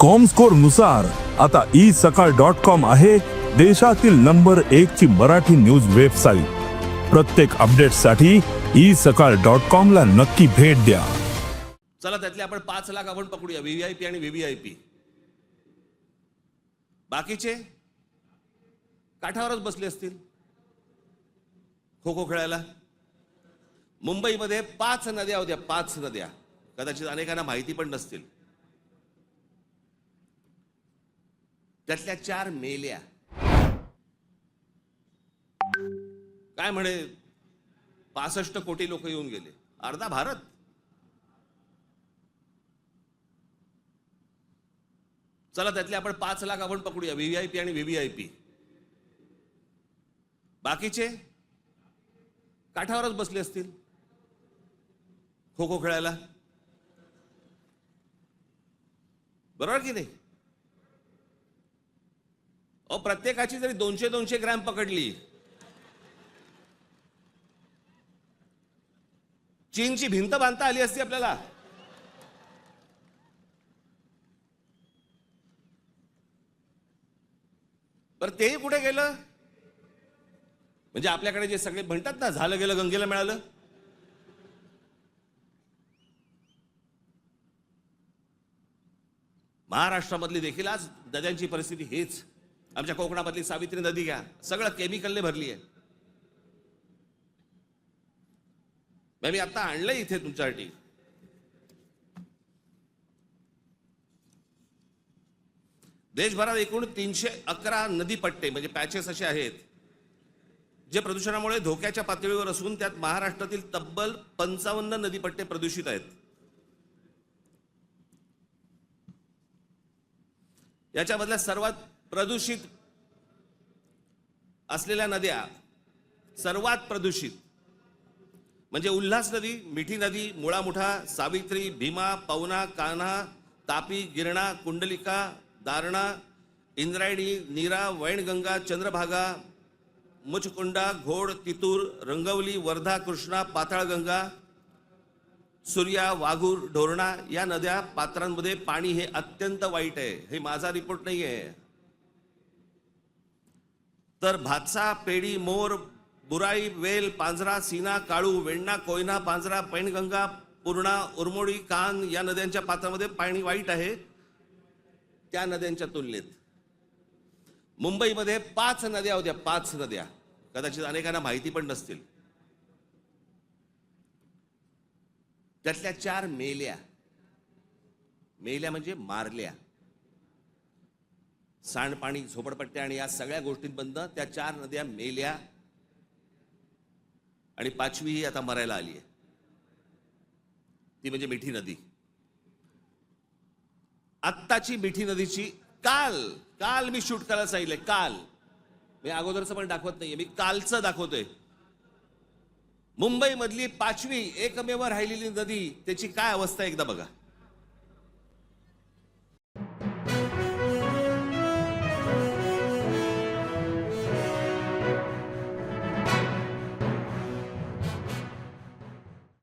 कॉमस्कोरनुसार आता ई सकाळ dot com आहे देशातील नंबर एक ची मराठी न्यूज वेबसाईट प्रत्येक अपडेटसाठी ई सकाळ डॉट कॉम ला नक्की भेट द्या. चला त्यातले आपण पाच लाख आपण पकडूया व्हीव्हीआयपी आणि व्हीव्हीआयपी बाकीचे? काठावरच बसले असतील. खो खो खेळायला. मुंबईमध्ये पाच नद्या होत्या पाच नद्या. कदाचित अनेकांना माहिती पण नसतील. त्यातल्या चार मेल्या. काय म्हणे? पासष्ट कोटी लोक येऊन गेले. अर्धा भारत. चला त्यातले आपण पाच लाख आपण पकडूया. व्हीव्हीआयपी आणि व्हीव्हीआयपी बाकीचे? काठावरच बसले असतील. खो खो खेळायला. बरोबर की नाही? अहो प्रत्येकाची जरी दोनशे दोनशे ग्रॅम पकडली चीनची भिंत बांधता आली असती आपल्याला. बरं तेही कुठे गेलं? म्हणजे आपल्याकडे जे सगळे म्हणतात ना झालं गेलं गंगेला मिळालं. महाराष्ट्रामधली देखील आज नद्यांची परिस्थिती हेच. आमच्या कोकणामधली सावित्री नदी घ्या. सगळं केमिकलने भरली आहे. मी आता आणलंय इथे तुमच्यासाठी. देशभरात एकूण तीनशे अकरा नदीपट्टे म्हणजे पॅचेस असे आहेत जे प्रदूषणामुळे धोक्याच्या पातळीवर असून त्यात महाराष्ट्रातील तब्बल पंचावन्न नदीपट्टे प्रदूषित आहेत. याच्यामधल्या सर्वात प्रदूषित असलेल्या नद्या सर्वात प्रदूषित. म्हणजे उल्हास नदी मिठी नदी मुळामुठा सावित्री भीमा पवना कान्हा तापी गिरणा कुंडलिका दारणा इंद्रायणी नीरा वैणगंगा चंद्रभागा मुचकुंडा घोड तितूर रंगवली वर्धा कृष्णा पाताळगंगा सूर्या वाघूर ढोरणा या नद्या पात्रांमध्ये पाणी हे अत्यंत वाईट आहे. हे माझा रिपोर्ट नाही आहे तर भातसा पेढी मोर बुराई वेल पांझरा सीना काळू वेण्णा कोयना पांझरा पैनगंगा पूर्णा उरमोडी कान या नद्यांच्या पात्रामध्ये पाणी वाईट आहे. त्या नद्यांच्या तुलनेत. मुंबईमध्ये पाच नद्या होत्या पाच नद्या. कदाचित अनेकांना माहिती पण नसतील. त्यातल्या चार मेल्या. मेल्या म्हणजे मारल्या. सांडपाणी झोपडपट्ट्या आणि या सगळ्या गोष्टींबंद त्या चार नद्या मेल्या आणि पाचवी ही आता मरायला आली आहे. ती म्हणजे मिठी नदी. आत्ताची मिठी नदीची काल काल मी शूट करायला सांगितलंय काल. मी अगोदरचं पण दाखवत नाहीये मी कालचं दाखवतोय. मुंबईमधली पाचवी एकमेव राहिलेली नदी त्याची काय अवस्था आहे एकदा बघा.